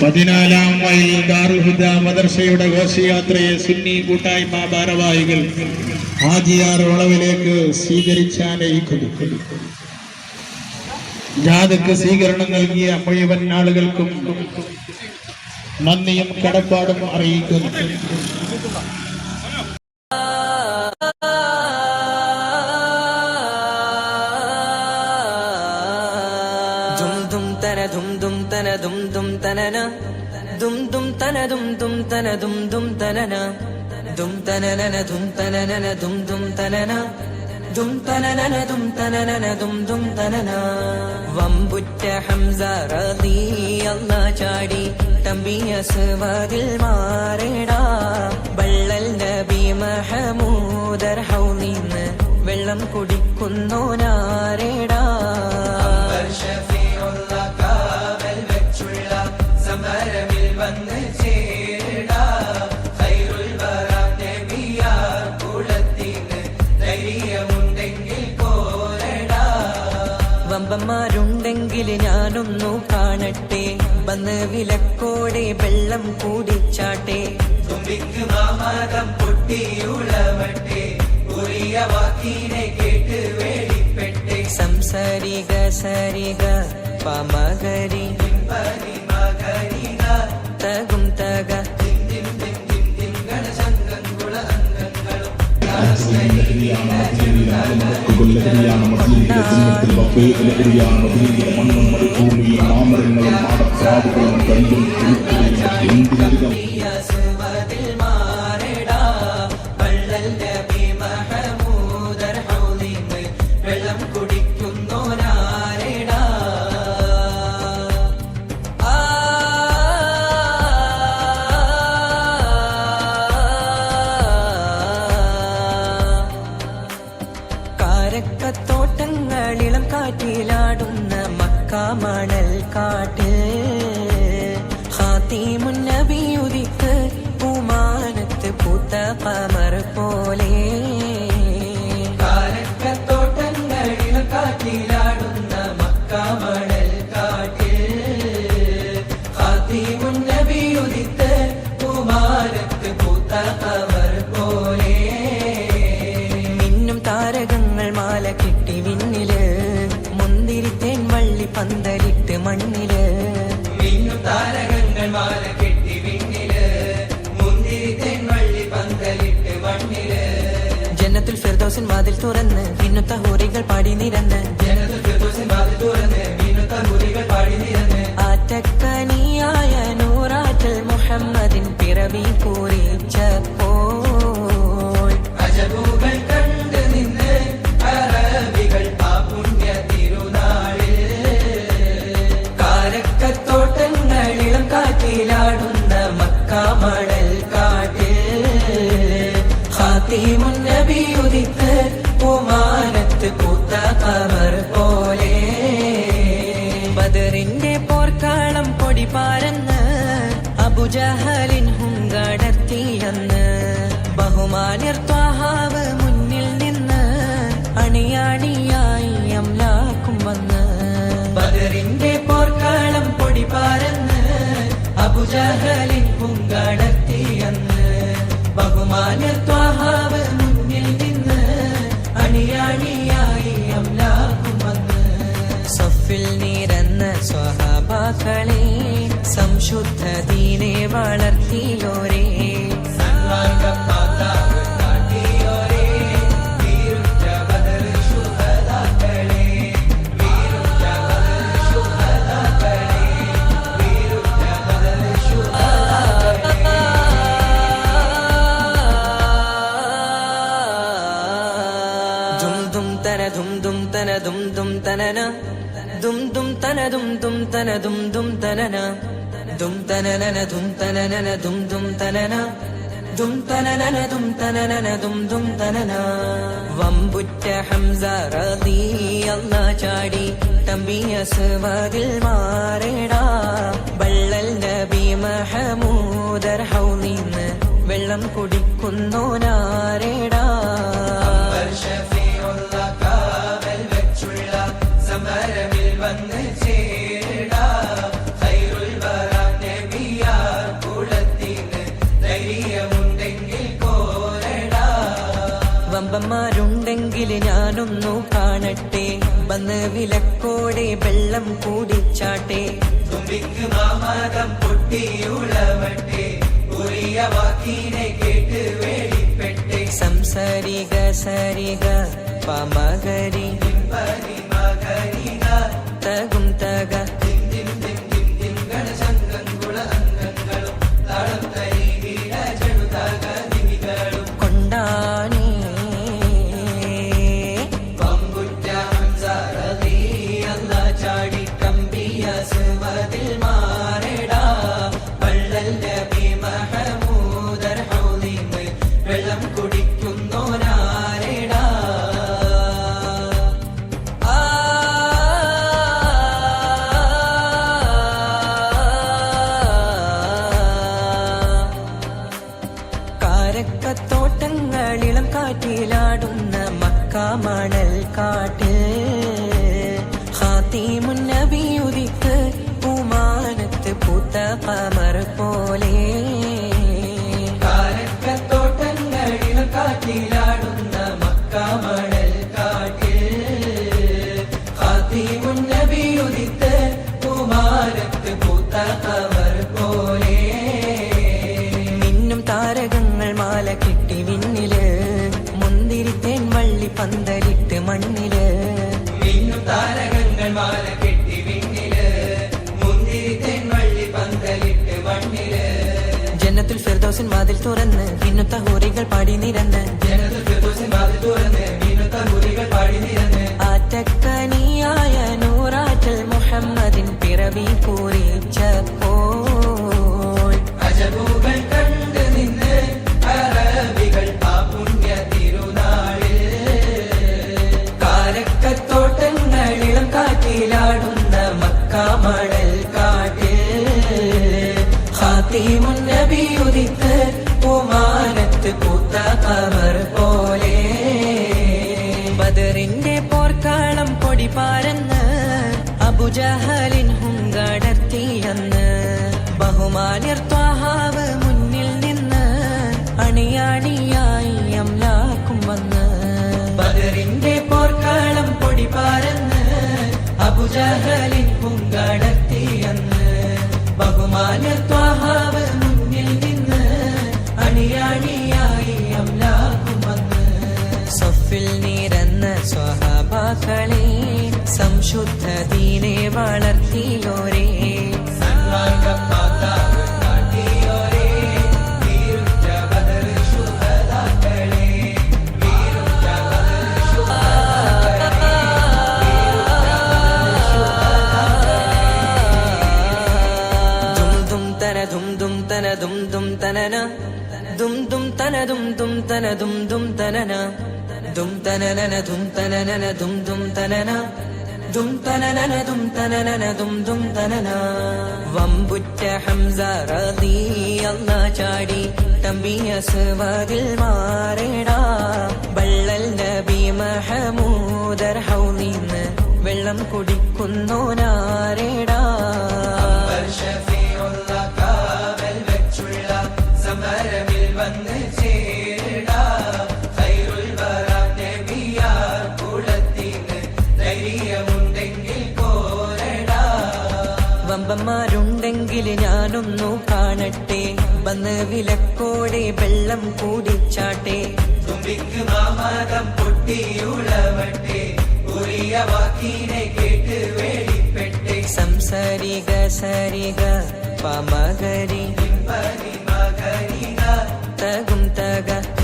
പതിനാലാം മൈൽ ദാറുഹുദ മദർസയുടെ ഘോഷയാത്രയെ സുന്നി കൂട്ടായ്മ ഭാരവാഹികൾ ഹാജിയാർ വളവിലേക്ക് സ്വീകരിച്ചാനയിക്കുന്നു ജാഥക്ക് സ്വീകരണം നൽകിയ മുഴുവൻ ആളുകൾക്കും നന്ദിയും കടപ്പാടും അറിയിക്കുന്നു. തന ദും ദും തന ദും ദും തനന. ദും തനനന ദും തനനന ദും ദും തനന. ദും തനനന ദും തനനന ദും ദും തനന. വമ്പുറ്റ ഹംസ റളി അല്ലാ ചാടി. തമ്പിയ സുവതിൽ മാറേടാ. ബള്ളൽ നബി മഹമൂദർ ഹൗലിന്ന് വെള്ളം കുടിക്കുന്നോനാരേടാ വമ്പന്മാരുണ്ടെങ്കിൽ ഞാനൊന്നു കാണട്ടെ. വന്ന് വിലക്കോടെ വെള്ളം കൂടിച്ചാട്ടെ തുമ്പിക്ക് മാമാകം പൊട്ടിയുളവട്ടെ ഉറിയ വാക്കിനെ കേട്ട് വേടിപ്പെട്ടെ സംസരിക സരിക പമകരി തകും തക. മണ്ണും മരുഭൂമിയും മാമരങ്ങളും മാടപ്രാവുകളും കല്ലും എന്തിനധികം മക്കാമണൽ കാട്ടിൽ ഹാത്തിമുന്നബിയുദിക്ക് പൂമാനത്ത് പൂത്ത പമർ പോലെ. ഹാത്തി കാറ്റിലാടുന്ന മക്കാമണൽ കാട്ടിൽ ഹാത്തിമുന്നബിയുദിത്ത് കുമാരത്ത് പൂത്ത പിന്നുത്ത ഹൂറികൾ പാടി നിരന്ന്. ആറ്റക്കനിയായ നൂറാറ്റൽ മുഹമ്മദിൻ പിറവി കുറിച്ചപ്പോൾ അജബുകൾ കണ്ട് നിന്ന് അറബികൾ ആ തിരുനാളിൽ. കാരക്കത്തോട്ടങ്ങളിളം കാറ്റിലാടുന്ന മക്കാമണൽ കാട്ടിൽ ഹാത്തിമുന്നബിയുദിത്ത് പൂമാനത്ത് പൂത്ത അവർ പോലെ. ബദറിന്റെ പോർക്കാളം പൊടി പാരന്ന് അബുജഹലിൻ ഹുങ്കടത്തിയെന്ന് ബഹുമാനിർ ത്വാഹാവ് മുന്നിൽ നിന്ന് അണിയാണിയായി അംലാക്കും വന്ന്. ബദറിന്റെ പോർക്കാളം പൊടി പാരന്ന് അബുജഹലിൻ ഹുങ്കടത്തിയെന്ന് ബഹുമാനിർ ത്വാഹാവ് സഫിൽ നിരന്ന സ്വഹാബാക്കളെ സംശുദ്ധ ദീനെ വളർത്തിയോരേ. ദും തന ദും ദും തന ദും ദും തനന ദും ദും തന ദും ദും തന ദും ദും തനന. ദും തനനന ദും തനനന ദും ദും തനന. ദും തനനന ദും തനനന ദും ദും തനന. വമ്പുറ്റ ഹംസ റളി ചാടി. തമ്പിയസ് വതിൽ മാറേടാ. വള്ളൽ നബി മഹമൂദർ ഹൗലിന്ന് വെള്ളം കുടിക്കുന്നോനാരേടാ കാണട്ടെ. വന്ന് വിലക്കോടെ വെള്ളം കൂടിച്ചാട്ടെ. തുമ്പിക്ക് മാമകം പൊട്ടിയുളവട്ടെ ഉറിയ വാക്കിനെ കേട്ട് വേളിപ്പെട്ടെ. സംസരിക സരിക പമകരി. തകും തക കമർ പോലെ. കാരക്കത്തോട്ടങ്ങളിലും കാറ്റിലാടുന്ന മക്കാമണൽ കാട്ടിൽ ഹാത്തിമുന്നബിയുദിത്ത് കുമാരത്ത് പൂത്ത അവർ പോലെ. മിന്നും താരകങ്ങൾ മാല കെട്ടി വിണ്ണിൽ മുന്തിരിത്തേൻ വള്ളി പന്തലിട്ട് മണ്ണിൽ ഫിർദൗസിൻ വാതിൽ തുറന്ന് ഇന്നത്തെ ഹൂറികൾ പാടി നിരന്ന്. ആറ്റക്കനിയായ നൂറാറ്റൽ മുഹമ്മദിൻ പിറവി കുറിച്ചപ്പോൾ ബദറിന്റെ പോർക്കാളം പൊടി പാരന്ന് അബുജഹലിൻ ഹുങ്കടർത്തിയെന്ന് ബഹുമാനിർ ത്വാഹാവ് മുന്നിൽ നിന്ന് അണിയാണിയായി അംലാക്കും വന്ന്. ബദറിന്റെ പോർക്കാളം പൊടി പാരന്ന് അബുജഹലിൻ ഹുങ്കടർത്തിയെന്ന് ബഹുമാനിർ ത്വാഹാവ് മുന്നിൽ നിന്ന് അണിയാണിയായി അംലാക്കുമെന്ന് സഫിൽ നിരന്ന സ്വഹാബാക്കളെ സംശുദ്ധ ദീനെ വളർത്തിയോരേ. ശുഹദാക്കളെ ദും തന ദും തന ദും തന ദും തന ദും തനന. ദും തനനന ദും തനനന ദും ദും തനന. ദും തനനന ദും തനനന ദും ദും തനന. വമ്പുറ്റ ഹംസ റളി അല്ലാ ചാടി. തമ്പിയ സുവതിൽ മാറേടാ. ബള്ളൽ നബി മഹമൂദർ ഹൗലിന്ന് വെള്ളം കുടിക്കുന്നോനാരേടാ ഷഫീഉള്ള കാവൽ വെച്ചുള്ള സമരമിൽ വന്ന് ഞാനൊന്നു കാണട്ടെ. വന്ന് വിലക്കോടെ വെള്ളം കൂടിച്ചാട്ടെ. തുമ്പിക്ക് മാമകം പൊട്ടിയുളവട്ടെ ഉറിയ വാക്കിനെ കേട്ട് വേളിപ്പെട്ടെ. സംസരിക സരിക പമകരി. തകും തക.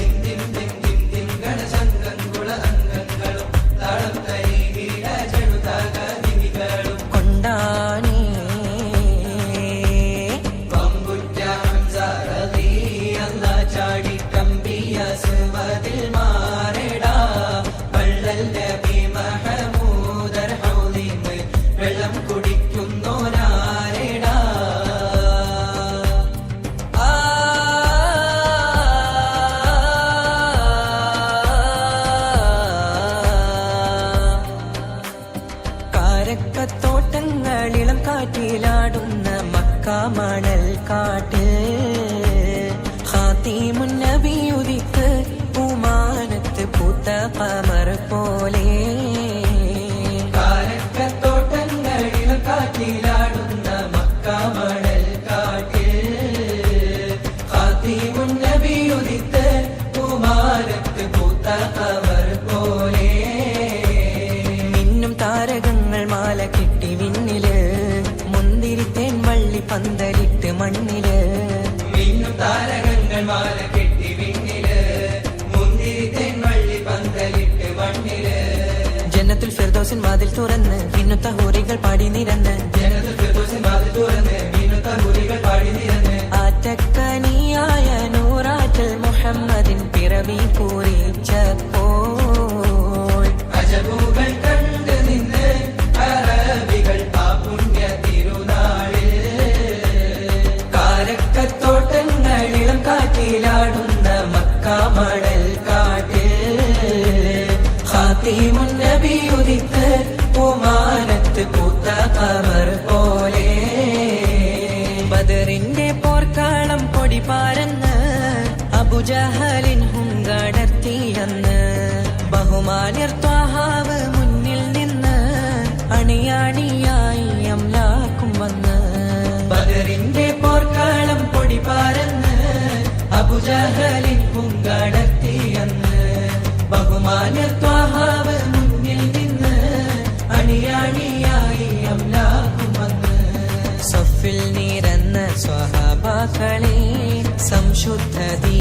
സുമതിൽ മാറിടാ. പള്ളൽ നബി മഹമൂദർ കാരക്കത്തോട്ടങ്ങളിളം കാറ്റിലാടുന്ന മക്കാമണൽ കാട്ടിൽ ഹാത്തിമുന്നബിയുദിക്ക് പൂമാനത്ത് തമർ പോലെ. കാരക്കത്തോട്ടങ്ങളിൽ മക്കാമണൽ കാട്ടിൽ. കുമാരത്ത് പൂത്ത പമർ ഫിർദൗസിൻ വാതിൽ തുറന്ന് പിന്നുത്ത ഹൂറികൾ പാടി നിരന്ന്. ആറ്റക്കനിയായ നൂറാറ്റൽ മുഹമ്മദിൻ പിറവി പൂരിച്ചപ്പോൾ അജബുകൾ കണ്ട് നിന്ന് അറബികൾ ആ പുണ്യ തിരുനാളിൽ. കാരക്കത്തോട്ടങ്ങളിലും കാറ്റിലാടുന്ന മക്കാമണൽ കാട്ടിൽ. ഹാത്തിമുൻ ഉമാനത്ത് പൂത്ത കമർ പോലെ. ബദറിന്റെ പോർക്കാളം പൊടി പാരന്ന് അബുജഹലിൻ ഹുങ്കടർത്തിയെന്ന് ബഹുമാനിർ ത്വാഹാവ് മുന്നിൽ നിന്ന് അണിയാണിയായി അംലാക്കും വന്ന്. ബദറിന്റെ പോർക്കാളം പൊടി പാരന്ന് അബുജഹലിൻ ഹുങ്കടർത്തിയെന്ന് ബഹുമാനിർ ത്വാഹാവ് സഫിൽ നിരന്ന സ്വഹാബാക്കളെ സംശുദ്ധതി